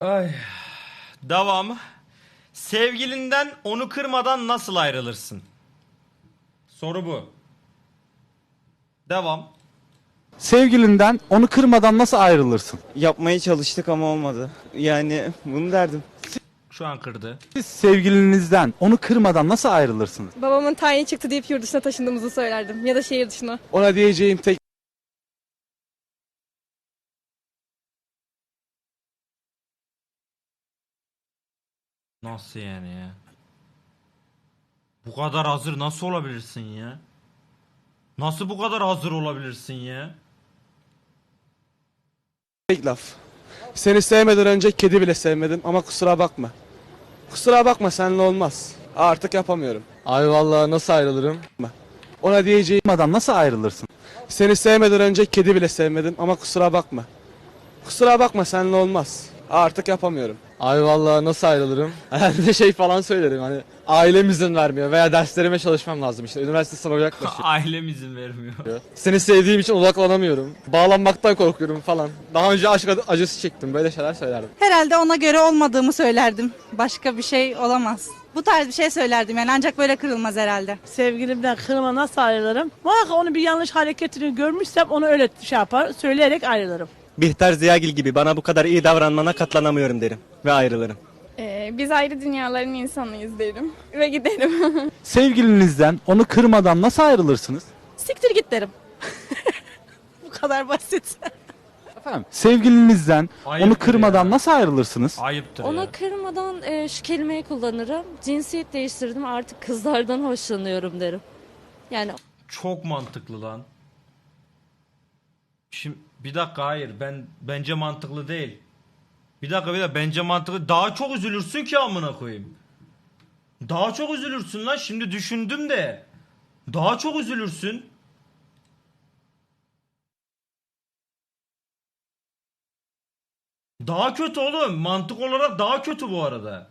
Ay. Devam. Sevgilinden onu kırmadan nasıl ayrılırsın? Soru bu. Devam. Sevgilinden onu kırmadan nasıl ayrılırsın? Yapmaya çalıştık ama olmadı. Yani bunu derdim. Şu an kırdı. Siz sevgilinizden onu kırmadan nasıl ayrılırsınız? Babamın tayini çıktı deyip yurt dışına taşındığımızı söylerdim. Ya da şehir dışına. Ona diyeceğim tek Nasıl yani ya? Bu kadar hazır nasıl olabilirsin ya? Nasıl bu kadar hazır olabilirsin ya? tek laf. Seni sevmeden önce kedi bile sevmedim ama kusura bakma. Kusura bakma seninle olmaz. Artık yapamıyorum. Abi vallahi nasıl ayrılırım? Ona diyeceğim Kırmadan nasıl ayrılırsın? seni sevmeden önce kedi bile sevmedim ama kusura bakma. Kusura bakma seninle olmaz. Artık yapamıyorum. Abi vallahi nasıl ayrılırım? Herhalde şey falan söylerim hani ailem izin vermiyor veya derslerime çalışmam lazım işte üniversite sınavı yaklaşıyor. Ailem izin vermiyor. Seni sevdiğim için odaklanamıyorum. Bağlanmaktan korkuyorum falan. Daha önce aşk acı- acısı çektim böyle şeyler söylerdim. Herhalde ona göre olmadığımı söylerdim. Başka bir şey olamaz. Bu tarz bir şey söylerdim yani ancak böyle kırılmaz herhalde. Sevgilimden kırma nasıl ayrılırım? Muhakkak onun bir yanlış hareketini görmüşsem onu öyle şey yapar, söyleyerek ayrılırım. Bihter Ziyagil gibi bana bu kadar iyi davranmana katlanamıyorum derim. Ve ayrılırım. Ee, biz ayrı dünyaların insanıyız derim. Ve giderim. Sevgilinizden onu kırmadan nasıl ayrılırsınız? Siktir git derim. Bu kadar basit. Efendim, sevgilinizden Ayıptır onu kırmadan ya. nasıl ayrılırsınız? Ayıptır ya. Ona kırmadan e, şu kelimeyi kullanırım. Cinsiyet değiştirdim artık kızlardan hoşlanıyorum derim. Yani Çok mantıklı lan. Şimdi bir dakika hayır ben bence mantıklı değil. Bir dakika bir dakika bence mantıklı. Daha çok üzülürsün ki amına koyayım. Daha çok üzülürsün lan şimdi düşündüm de. Daha çok üzülürsün. Daha kötü oğlum. Mantık olarak daha kötü bu arada.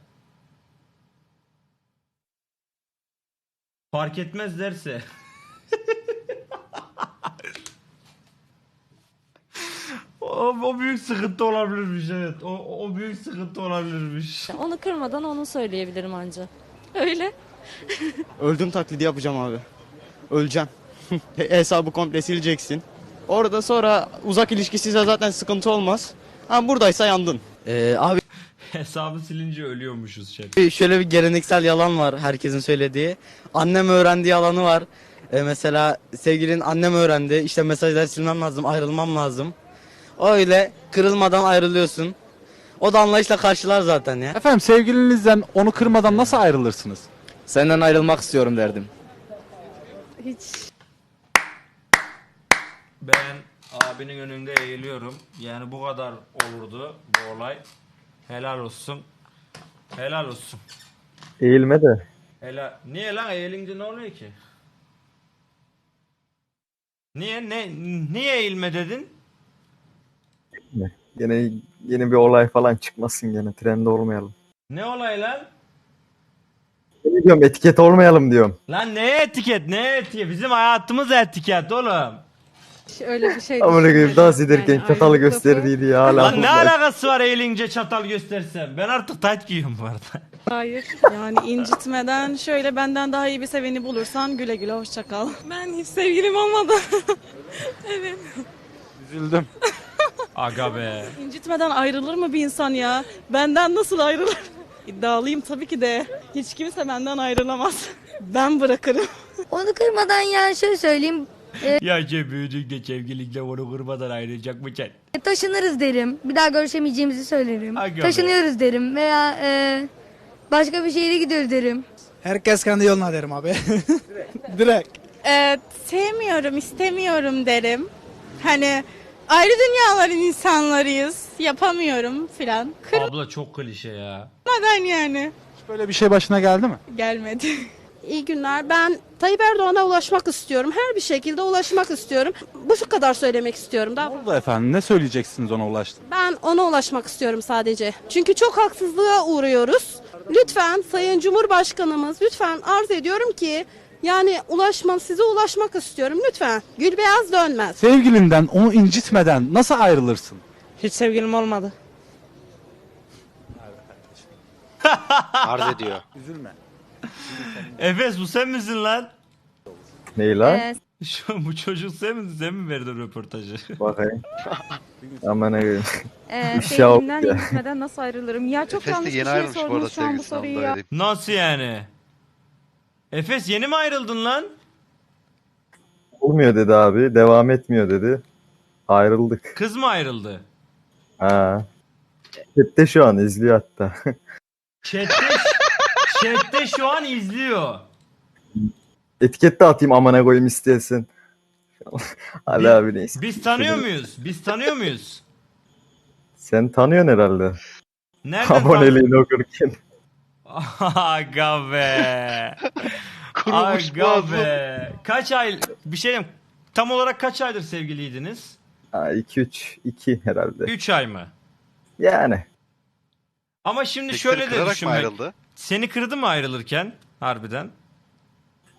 Fark etmez derse. o, o büyük sıkıntı olabilirmiş evet. O, o büyük sıkıntı olabilirmiş. onu kırmadan onu söyleyebilirim anca. Öyle. Öldüm taklidi yapacağım abi. Öleceğim. Hesabı komple sileceksin. Orada sonra uzak ilişkisizse zaten sıkıntı olmaz. Ha buradaysa yandın. Ee, abi Hesabı silince ölüyormuşuz şey. şöyle bir geleneksel yalan var herkesin söylediği. Annem öğrendiği yalanı var. Ee, mesela sevgilin annem öğrendi. İşte mesajları silmem lazım, ayrılmam lazım. Öyle kırılmadan ayrılıyorsun. O da anlayışla karşılar zaten ya. Efendim, sevgilinizden onu kırmadan nasıl ayrılırsınız? Senden ayrılmak istiyorum derdim. Hiç. Ben abinin önünde eğiliyorum. Yani bu kadar olurdu bu olay. Helal olsun. Helal olsun. Eğilme de. Helal. Niye lan eğilince ne oluyor ki? Niye ne niye eğilme dedin? Yine yeni bir olay falan çıkmasın gene trende olmayalım. Ne olay lan? Ne diyorum etiket olmayalım diyorum. Lan ne etiket ne etiket? Bizim hayatımız etiket oğlum. Öyle bir şey Amına koyayım dans ederken Yani çatalı gösterdiydi ya hala. Lan ne alakası var eğilince çatal göstersem? Ben artık tayt giyiyorum bu arada. Hayır. Yani incitmeden şöyle benden daha iyi bir seveni bulursan güle güle hoşça kal. Ben hiç sevgilim olmadı. Üzüldüm. Aga be. İncitmeden ayrılır mı bir insan ya? Benden nasıl ayrılır? İddialıyım tabii ki de. Hiç kimse benden ayrılamaz. Ben bırakırım. Onu kırmadan yani şöyle söyleyeyim. ya şey büyüdükçe sevgilikle onu kırmadan ayrılacak mı sen? Taşınırız derim. Bir daha görüşemeyeceğimizi söylerim. Aga be. Taşınıyoruz derim veya başka bir şehre gidiyoruz derim. Herkes kendi yoluna derim abi. Direkt. Ee, sevmiyorum, istemiyorum derim. Hani ayrı dünyaların insanlarıyız. Yapamıyorum filan. Abla çok klişe ya. Kırmadan yani. Böyle bir şey başına geldi mi? Gelmedi. İyi günler. Ben Tayyip Erdoğan'a ulaşmak istiyorum. Her bir şekilde ulaşmak istiyorum. Bu şu kadar söylemek istiyorum. Daha Oldu efendim. Ne söyleyeceksiniz ona ulaştın? Ben ona ulaşmak istiyorum sadece. Çünkü çok haksızlığa uğruyoruz. Lütfen Sayın Cumhurbaşkanımız lütfen arz ediyorum ki yani ulaşma size ulaşmak istiyorum lütfen. Gül beyaz dönmez. Sevgilinden onu incitmeden nasıl ayrılırsın? Hiç sevgilim olmadı. arz ediyor. Efes bu sen misin lan? Ney lan? Şu bu çocuk sen mi, sen mi verdin röportajı? Bakayım. Aman ne koyayım. Ee, sevgilimden ya. incitmeden nasıl ayrılırım? Ya çok Efes de yanlış bir yeni şey ayrılmış bu arada sordunuz şu an bu sevgilisinden, soruyu onu da ya. vereyim. Nasıl yani? Efes yeni mi ayrıldın lan? Olmuyor dedi abi. Devam etmiyor dedi. Ayrıldık. Kız mı ayrıldı? Ha. Chatte şu an izliyor hatta. Chat'te, chat'te şu an izliyor. Etiket de atayım amına koyayım isteyesin. Ali abi neyse. Biz tanıyor muyuz? Biz tanıyor muyuz? Sen tanıyorsun herhalde. Nereden Aboneliğini okurken. Aga be. Kurumuş Aga boğazım. be. Kaç ay bir şey diyeyim. Tam olarak kaç aydır sevgiliydiniz? Ha 2 3 2 herhalde. 3 ay mı? Yani. Ama şimdi Peki şöyle de kırarak mı düşünmek. ayrıldı? Seni kırdı mı ayrılırken harbiden?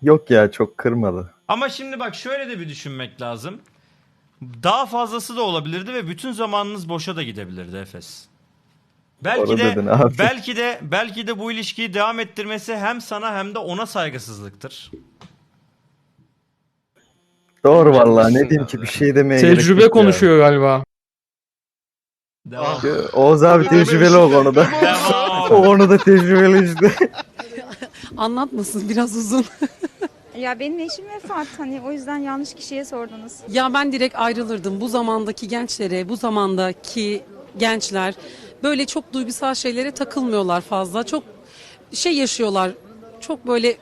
Yok ya çok kırmadı. Ama şimdi bak şöyle de bir düşünmek lazım. Daha fazlası da olabilirdi ve bütün zamanınız boşa da gidebilirdi Efes. Belki de dedin belki de belki de bu ilişkiyi devam ettirmesi hem sana hem de ona saygısızlıktır. Doğru vallahi ne diyeyim ki bir şey demeye gerek Tecrübe yok ya. konuşuyor galiba. Devam. Oğuz abi tecrübeli o konuda. O konuda tecrübeli işte. Anlatmasın biraz uzun. Ya benim eşim vefat hani o yüzden yanlış kişiye sordunuz. ya ben direkt ayrılırdım. Bu zamandaki gençlere, bu zamandaki gençler böyle çok duygusal şeylere takılmıyorlar fazla. Çok şey yaşıyorlar. Çok böyle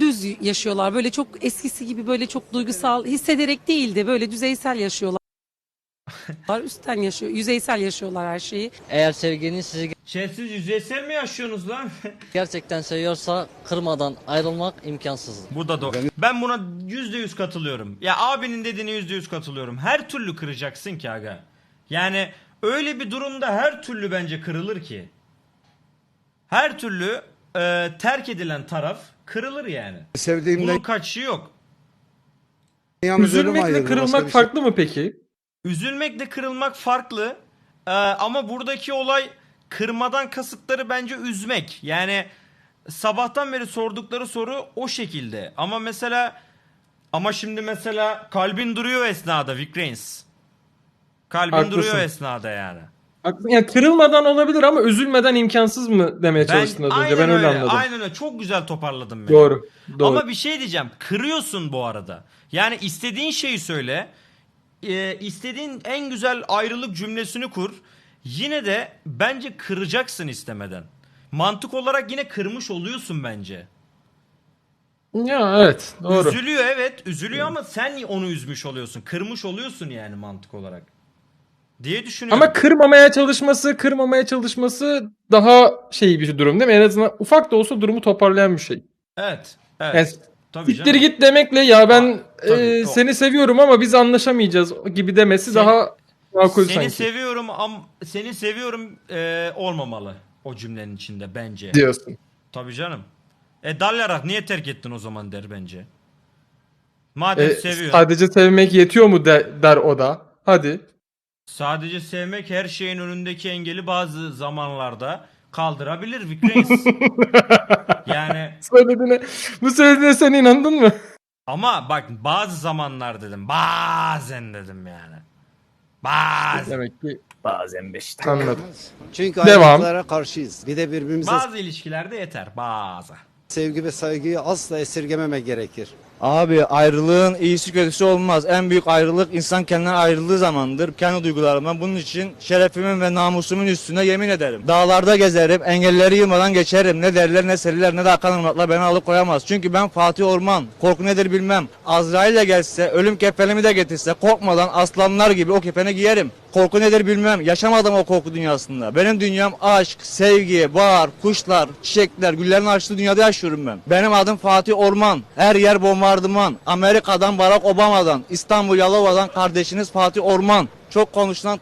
düz yaşıyorlar. Böyle çok eskisi gibi böyle çok duygusal hissederek değil de böyle düzeysel yaşıyorlar. Üstten yaşıyor, yüzeysel yaşıyorlar her şeyi. Eğer sevgiliniz sizi Şeysiz yüzeysel mi yaşıyorsunuz lan? gerçekten seviyorsa kırmadan ayrılmak imkansız. Bu da doğru. Ben buna yüzde yüz katılıyorum. Ya abinin dediğine yüzde yüz katılıyorum. Her türlü kıracaksın ki aga. Yani öyle bir durumda her türlü bence kırılır ki. Her türlü e, terk edilen taraf kırılır yani. Bunun kaçışı yok. Üzülmekle kırılmak farklı mı peki? Üzülmekle kırılmak farklı. Ee, ama buradaki olay kırmadan kasıtları bence üzmek. Yani sabahtan beri sordukları soru o şekilde. Ama mesela ama şimdi mesela kalbin duruyor esnada Vic Reigns. Kalbin Haklısın. duruyor esnada yani. Ya kırılmadan olabilir ama üzülmeden imkansız mı demeye Ben, çalıştın az önce. Ben öyle öyle, anladım. Aynen öyle. Çok güzel toparladın beni. Doğru. Doğru. Ama bir şey diyeceğim. Kırıyorsun bu arada. Yani istediğin şeyi söyle. Ee, istediğin en güzel ayrılık cümlesini kur. Yine de bence kıracaksın istemeden. Mantık olarak yine kırmış oluyorsun bence. Ya evet doğru. Üzülüyor evet. Üzülüyor ama sen onu üzmüş oluyorsun. Kırmış oluyorsun yani mantık olarak. Diye düşünüyorum. Ama kırmamaya çalışması, kırmamaya çalışması daha şey bir durum değil mi? En azından ufak da olsa durumu toparlayan bir şey. Evet. Evet. Yani Tabii Siktir canım. git demekle ya ben tabii, e, o- seni seviyorum ama biz anlaşamayacağız gibi demesi Sen- daha makul Seni sanki. seviyorum am seni seviyorum e, olmamalı o cümlenin içinde bence. diyorsun. Tabii canım. E dalyarak niye terk ettin o zaman der bence. Madem E, seviyor. sadece sevmek yetiyor mu de- der o da. Hadi. Sadece sevmek her şeyin önündeki engeli bazı zamanlarda kaldırabilir Vic Reigns. yani Söylediğine, bu söylediğine sen inandın mı? ama bak bazı zamanlar dedim. Bazen dedim yani. Bazen. Demek ki Bazen beşte. anladım. Çünkü Devam. ayrılıklara karşıyız. Bir de birbirimize Bazı ilişkilerde yeter. Bazı. sevgi ve saygıyı asla esirgememek gerekir. Abi ayrılığın iyisi kötüsü olmaz. En büyük ayrılık insan kendinden ayrıldığı zamandır. Kendi duygularımdan. Bunun için şerefimin ve namusumun üstüne yemin ederim. Dağlarda gezerim, engelleri yılmadan geçerim. Ne derler ne seriler ne de akan ırmaklar beni alıkoyamaz. Çünkü ben Fatih Orman. Korku nedir bilmem. Azrail de gelse, ölüm kefenimi de getirse korkmadan aslanlar gibi o kefeni giyerim. Korku nedir bilmem. Yaşamadım o korku dünyasında. Benim dünyam aşk, sevgi, bahar, kuşlar, çiçekler, güllerin açtığı dünyada yaşıyorum ben. Benim adım Fatih Orman. Her yer bombardıman. Amerika'dan Barack Obama'dan, İstanbul Yalova'dan kardeşiniz Fatih Orman. Çok konuşulan